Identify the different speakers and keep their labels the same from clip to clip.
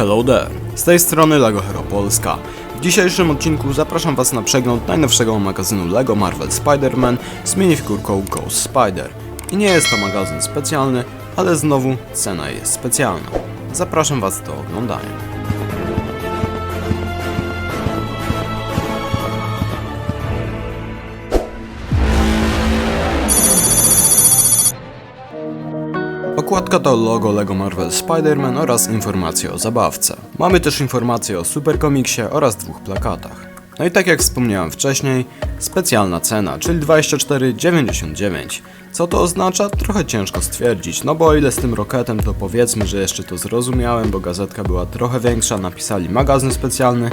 Speaker 1: Hello there, z tej strony LEGO Hero Polska. W dzisiejszym odcinku zapraszam Was na przegląd najnowszego magazynu LEGO Marvel Spider-Man z minifigurką Ghost Spider. I nie jest to magazyn specjalny, ale znowu cena jest specjalna. Zapraszam Was do oglądania. Okładka to logo LEGO Marvel Spider-Man oraz informacje o zabawce. Mamy też informacje o Super Comicsie oraz dwóch plakatach. No i tak jak wspomniałem wcześniej, specjalna cena, czyli 24,99. Co to oznacza? Trochę ciężko stwierdzić, no bo o ile z tym roketem to powiedzmy, że jeszcze to zrozumiałem, bo gazetka była trochę większa, napisali magazyn specjalny,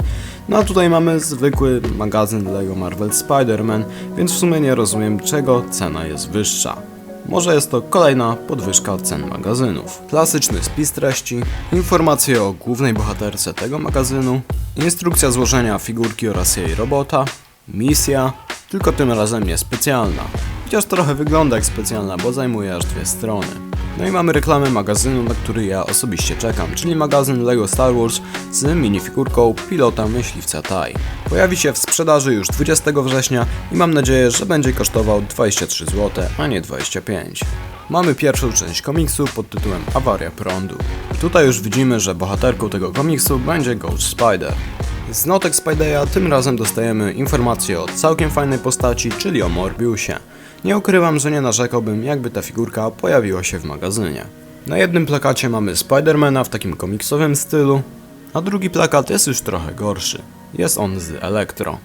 Speaker 1: no a tutaj mamy zwykły magazyn LEGO Marvel Spider-Man, więc w sumie nie rozumiem czego cena jest wyższa. Może jest to kolejna podwyżka cen magazynów. Klasyczny spis treści, informacje o głównej bohaterce tego magazynu, instrukcja złożenia figurki oraz jej robota, misja, tylko tym razem nie specjalna. Chociaż trochę wygląda jak specjalna, bo zajmuje aż dwie strony. No i mamy reklamę magazynu, na który ja osobiście czekam, czyli magazyn LEGO Star Wars z minifigurką pilota myśliwca TIE. Pojawi się w sprzedaży już 20 września i mam nadzieję, że będzie kosztował 23 zł, a nie 25. Mamy pierwszą część komiksu pod tytułem Awaria prądu. Tutaj już widzimy, że bohaterką tego komiksu będzie Ghost Spider. Z notek Spidey'a tym razem dostajemy informację o całkiem fajnej postaci, czyli o Morbiusie. Nie ukrywam, że nie narzekałbym, jakby ta figurka pojawiła się w magazynie. Na jednym plakacie mamy Spidermana w takim komiksowym stylu, a drugi plakat jest już trochę gorszy. Jest on z Elektro.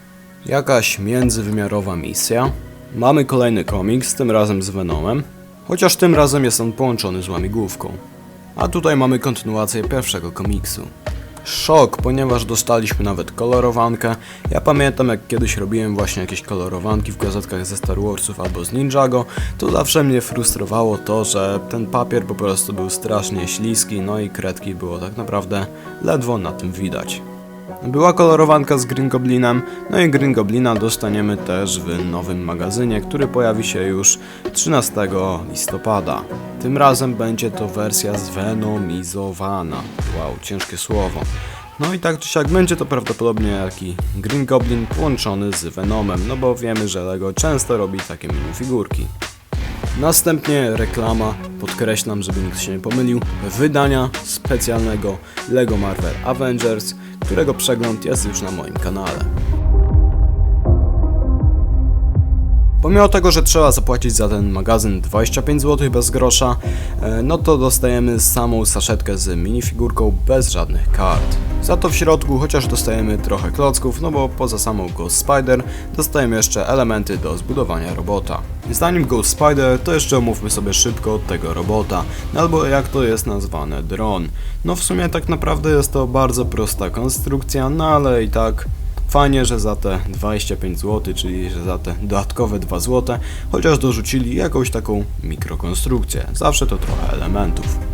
Speaker 1: Jakaś międzywymiarowa misja. Mamy kolejny komiks, tym razem z Venomem, chociaż tym razem jest on połączony z łamigłówką. A tutaj mamy kontynuację pierwszego komiksu. Szok, ponieważ dostaliśmy nawet kolorowankę. Ja pamiętam jak kiedyś robiłem właśnie jakieś kolorowanki w gazetkach ze Star Warsów albo z Ninjago, to zawsze mnie frustrowało to, że ten papier po prostu był strasznie śliski, no i kredki było tak naprawdę ledwo na tym widać. Była kolorowanka z Green Goblinem, no i Green Goblina dostaniemy też w nowym magazynie, który pojawi się już 13 listopada. Tym razem będzie to wersja zwenomizowana. Wow, ciężkie słowo. No i tak czy siak będzie to prawdopodobnie taki Green Goblin połączony z Venomem, no bo wiemy, że LEGO często robi takie minifigurki. Następnie reklama, podkreślam, żeby nikt się nie pomylił, wydania specjalnego LEGO Marvel Avengers, którego przegląd jest już na moim kanale. Pomimo tego, że trzeba zapłacić za ten magazyn 25 zł bez grosza, e, no to dostajemy samą saszetkę z minifigurką bez żadnych kart. Za to w środku, chociaż dostajemy trochę klocków, no bo poza samą Ghost Spider dostajemy jeszcze elementy do zbudowania robota. Zanim Ghost Spider, to jeszcze omówmy sobie szybko tego robota, no albo jak to jest nazwane, dron. No w sumie tak naprawdę jest to bardzo prosta konstrukcja, no ale i tak Fajnie, że za te 25 zł, czyli że za te dodatkowe 2 zł, chociaż dorzucili jakąś taką mikrokonstrukcję. Zawsze to trochę elementów.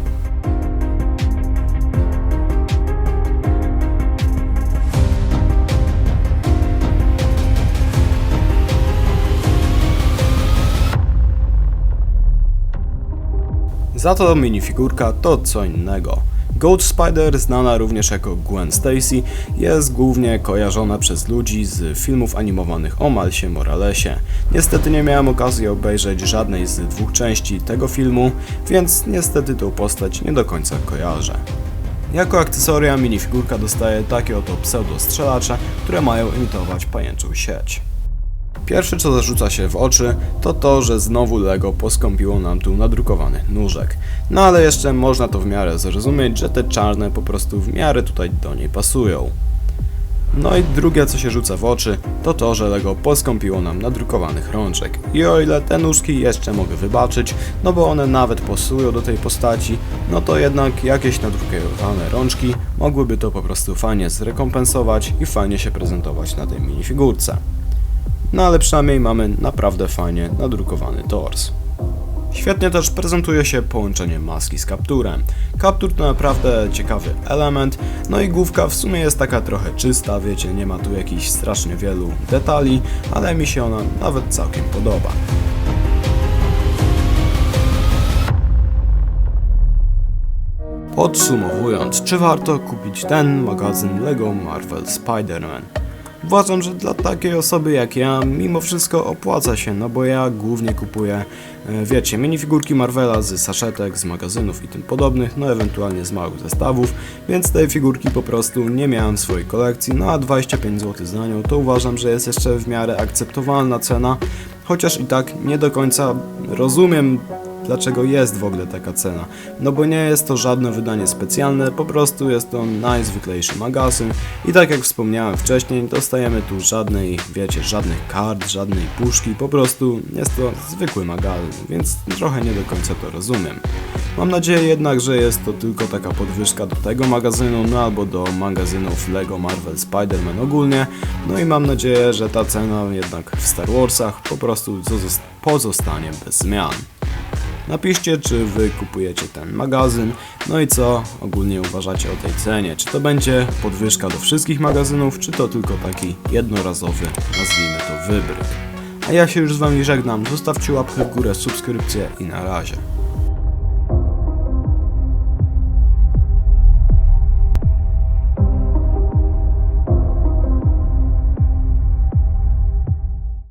Speaker 1: Za to minifigurka to co innego. Gold Spider, znana również jako Gwen Stacy, jest głównie kojarzona przez ludzi z filmów animowanych o Malsie Moralesie. Niestety nie miałem okazji obejrzeć żadnej z dwóch części tego filmu, więc niestety tą postać nie do końca kojarzę. Jako akcesoria minifigurka dostaje takie oto pseudo-strzelacze, które mają imitować pajęczą sieć. Pierwsze co zarzuca się w oczy to to, że znowu Lego poskąpiło nam tu nadrukowany nóżek. No ale jeszcze można to w miarę zrozumieć, że te czarne po prostu w miarę tutaj do niej pasują. No i drugie co się rzuca w oczy to to, że Lego poskąpiło nam nadrukowanych rączek. I o ile te nóżki jeszcze mogę wybaczyć, no bo one nawet pasują do tej postaci, no to jednak jakieś nadrukowane rączki mogłyby to po prostu fajnie zrekompensować i fajnie się prezentować na tej minifigurce. No ale przynajmniej mamy naprawdę fajnie nadrukowany tors. Świetnie też prezentuje się połączenie maski z kapturem. Kaptur to naprawdę ciekawy element, no i główka w sumie jest taka trochę czysta, wiecie, nie ma tu jakichś strasznie wielu detali, ale mi się ona nawet całkiem podoba. Podsumowując, czy warto kupić ten magazyn LEGO Marvel Spider-Man? Uważam, że dla takiej osoby jak ja, mimo wszystko opłaca się, no bo ja głównie kupuję, e, wiecie, minifigurki Marvela z saszetek, z magazynów i tym podobnych, no ewentualnie z małych zestawów, więc tej figurki po prostu nie miałem w swojej kolekcji, no a 25 zł za nią to uważam, że jest jeszcze w miarę akceptowalna cena, chociaż i tak nie do końca rozumiem dlaczego jest w ogóle taka cena. No bo nie jest to żadne wydanie specjalne, po prostu jest to najzwyklejszy magazyn i tak jak wspomniałem wcześniej, dostajemy tu żadnej, wiecie, żadnych kart, żadnej puszki, po prostu jest to zwykły magazyn, więc trochę nie do końca to rozumiem. Mam nadzieję jednak, że jest to tylko taka podwyżka do tego magazynu, no albo do magazynów LEGO Marvel Spider-Man ogólnie, no i mam nadzieję, że ta cena jednak w Star Warsach po prostu pozostanie bez zmian. Napiszcie, czy wy kupujecie ten magazyn, no i co ogólnie uważacie o tej cenie. Czy to będzie podwyżka do wszystkich magazynów, czy to tylko taki jednorazowy, nazwijmy to wybryk. A ja się już z wami żegnam, zostawcie łapkę w górę, subskrypcję i na razie.